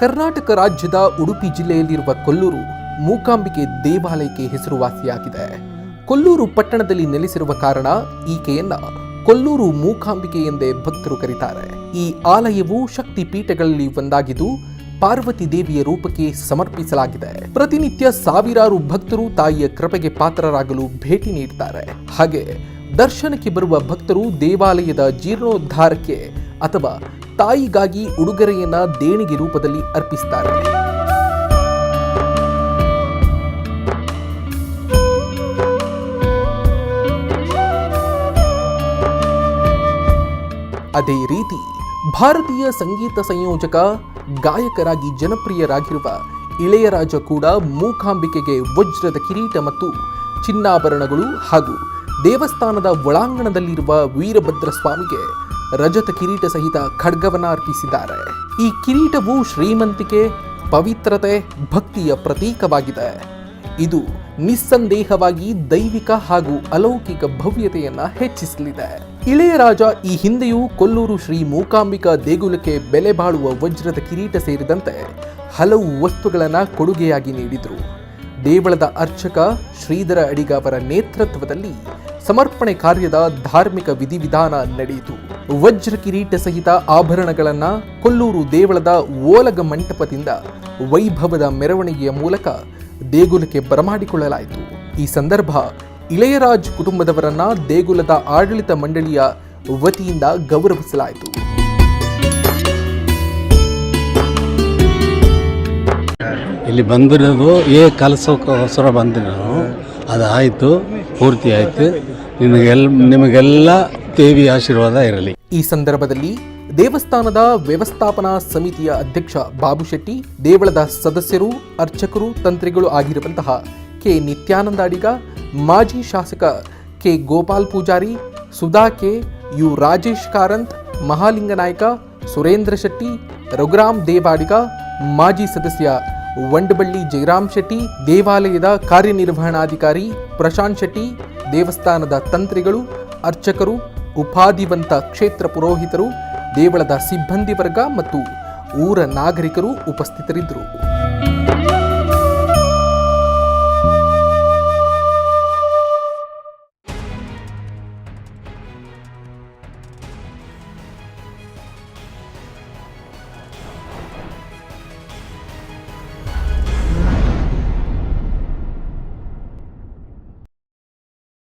ಕರ್ನಾಟಕ ರಾಜ್ಯದ ಉಡುಪಿ ಜಿಲ್ಲೆಯಲ್ಲಿರುವ ಕೊಲ್ಲೂರು ಮೂಕಾಂಬಿಕೆ ದೇವಾಲಯಕ್ಕೆ ಹೆಸರುವಾಸಿಯಾಗಿದೆ. ಕೊಲ್ಲೂರು ಪಟ್ಟಣದಲ್ಲಿ ನೆಲೆಸಿರುವ ಕಾರಣ ಈಕೆಯನ್ನ ಕೊಲ್ಲೂರು ಮೂಕಾಂಬಿಕೆ ಎಂದೇ ಭಕ್ತರು ಕರೀತಾರೆ. ಈ ಆಲಯವು ಶಕ್ತಿ ಪೀಠಗಳಲ್ಲಿ ಒಂದಾಗಿದ್ದು, ಪಾರ್ವತಿ ದೇವಿಯ ರೂಪಕ್ಕೆ ಸಮರ್ಪಿಸಲಾಗಿದೆ. ಪ್ರತಿನಿತ್ಯ ಸಾವಿರಾರು ಭಕ್ತರು ತಾಯಿಯ ಕೃಪೆಗೆ ಪಾತ್ರರಾಗಲು ಭೇಟಿ ನೀಡುತ್ತಾರೆ ಹಾಗೆ ದರ್ಶನಕ್ಕೆ ಬರುವ ಭಕ್ತರು ದೇವಾಲಯದ ಜೀರ್ಣೋದ್ಧಾರಕ್ಕೆ ಅಥವಾ ತಾಯಿಗಾಗಿ ಉಡುಗೊರೆಯನ್ನ ದೇಣಿಗೆ ರೂಪದಲ್ಲಿ ಅರ್ಪಿಸ್ತಾರೆ. ಅದೇ ರೀತಿ ಭಾರತೀಯ ಸಂಗೀತ ಸಂಯೋಜಕ, ಗಾಯಕರಾಗಿ ಜನಪ್ರಿಯರಾಗಿರುವ ಇಳೆಯರಾಜ ಕೂಡ ಮೂಕಾಂಬಿಕೆಗೆ ವಜ್ರದ ಕಿರೀಟ ಮತ್ತು ಚಿನ್ನಾಭರಣಗಳು ಹಾಗೂ ದೇವಸ್ಥಾನದ ಒಳಾಂಗಣದಲ್ಲಿರುವ ವೀರಭದ್ರ ಸ್ವಾಮಿಗೆ ರಜತ ಕಿರೀಟ ಸಹಿತ ಖಡ್ಗವನ್ನು ಅರ್ಪಿಸಿದ್ದಾರೆ ಈ ಕಿರೀಟವು ಶ್ರೀಮಂತಿಕೆ, ಪವಿತ್ರತೆ, ಭಕ್ತಿಯ ಪ್ರತೀಕವಾಗಿದೆ. ಇದು ನಿಸ್ಸಂದೇಹವಾಗಿ ದೈವಿಕ ಹಾಗೂ ಅಲೌಕಿಕ ಭವ್ಯತೆಯನ್ನ ಹೆಚ್ಚಿಸಲಿದೆ. ಇಳೆಯರಾಜ ಈ ಹಿಂದೆಯೂ ಕೊಲ್ಲೂರು ಶ್ರೀ ಮೂಕಾಂಬಿಕಾ ದೇಗುಲಕ್ಕೆ ಬೆಲೆ ಬಾಳುವ ವಜ್ರದ ಕಿರೀಟ ಸೇರಿದಂತೆ ಹಲವು ವಸ್ತುಗಳನ್ನ ಕೊಡುಗೆಯಾಗಿ ನೀಡಿದರು. ದೇವಳದ ಅರ್ಚಕ ಶ್ರೀಧರ ಅಡಿಗ ಅವರ ನೇತೃತ್ವದಲ್ಲಿ ಸಮರ್ಪಣೆ ಕಾರ್ಯದ ಧಾರ್ಮಿಕ ವಿಧಿವಿಧಾನ ನಡೆಯಿತು. ವಜ್ರ ಕಿರೀಟ ಸಹಿತ ಆಭರಣಗಳನ್ನು ಕೊಲ್ಲೂರು ದೇವಳದ ಓಲಗ ಮಂಟಪದಿಂದ ವೈಭವದ ಮೆರವಣಿಗೆಯ ಮೂಲಕ ದೇಗುಲಕ್ಕೆ ಬರಮಾಡಿಕೊಳ್ಳಲಾಯಿತು. ಈ ಸಂದರ್ಭ ಇಳೆಯರಾಜ್ ಕುಟುಂಬದವರನ್ನ ದೇಗುಲದ ಆಡಳಿತ ಮಂಡಳಿಯ ವತಿಯಿಂದ ಗೌರವಿಸಲಾಯಿತು. ಇಲ್ಲಿ ಬಂದಿರೋದು ಏ ಕಲಸೋಕ್ಕೋಸ್ಕರ ಬಂದಿರೋದು. ಅದಾಯಿತು, ಪೂರ್ತಿ ಆಯಿತು. ನಿಮಗೆಲ್ಲ ನಿಮಗೆಲ್ಲ ದೇವಿ ಆಶೀರ್ವಾದ ಇರಲಿ. ಈ ಸಂದರ್ಭದಲ್ಲಿ ದೇವಸ್ಥಾನದ ವ್ಯವಸ್ಥಾಪನಾ ಸಮಿತಿಯ ಅಧ್ಯಕ್ಷ ಬಾಬು ಶೆಟ್ಟಿ, ದೇವಳದ ಸದಸ್ಯರು, ಅರ್ಚಕರು, ತಂತ್ರಿಗಳು ಆಗಿರುವಂತಹ ಕೆ ನಿತ್ಯಾನಂದ ಅಡಿಗ, ಮಾಜಿ ಶಾಸಕ K Gopal Pujari, Sudha K U Rajesh Karanth Mahalinga Naik Surendra Shetty, Raghuram Devadiga, ಮಾಜಿ ಸದಸ್ಯ ವಂಡಬಳ್ಳಿ ಜಯರಾಮ್ ಶೆಟ್ಟಿ, ದೇವಾಲಯದ ಕಾರ್ಯನಿರ್ವಹಣಾಧಿಕಾರಿ ಪ್ರಶಾಂತ್ ಶೆಟ್ಟಿ, ದೇವಸ್ಥಾನದ ತಂತ್ರಿಗಳು, ಅರ್ಚಕರು ಉಪಾಧಿವಂತ ಕ್ಷೇತ್ರ ಪುರೋಹಿತರು ದೇವಳದ ಸಿಬ್ಬಂದಿ ವರ್ಗ ಮತ್ತು ಊರ ನಾಗರಿಕರು ಉಪಸ್ಥಿತರಿದ್ದರು.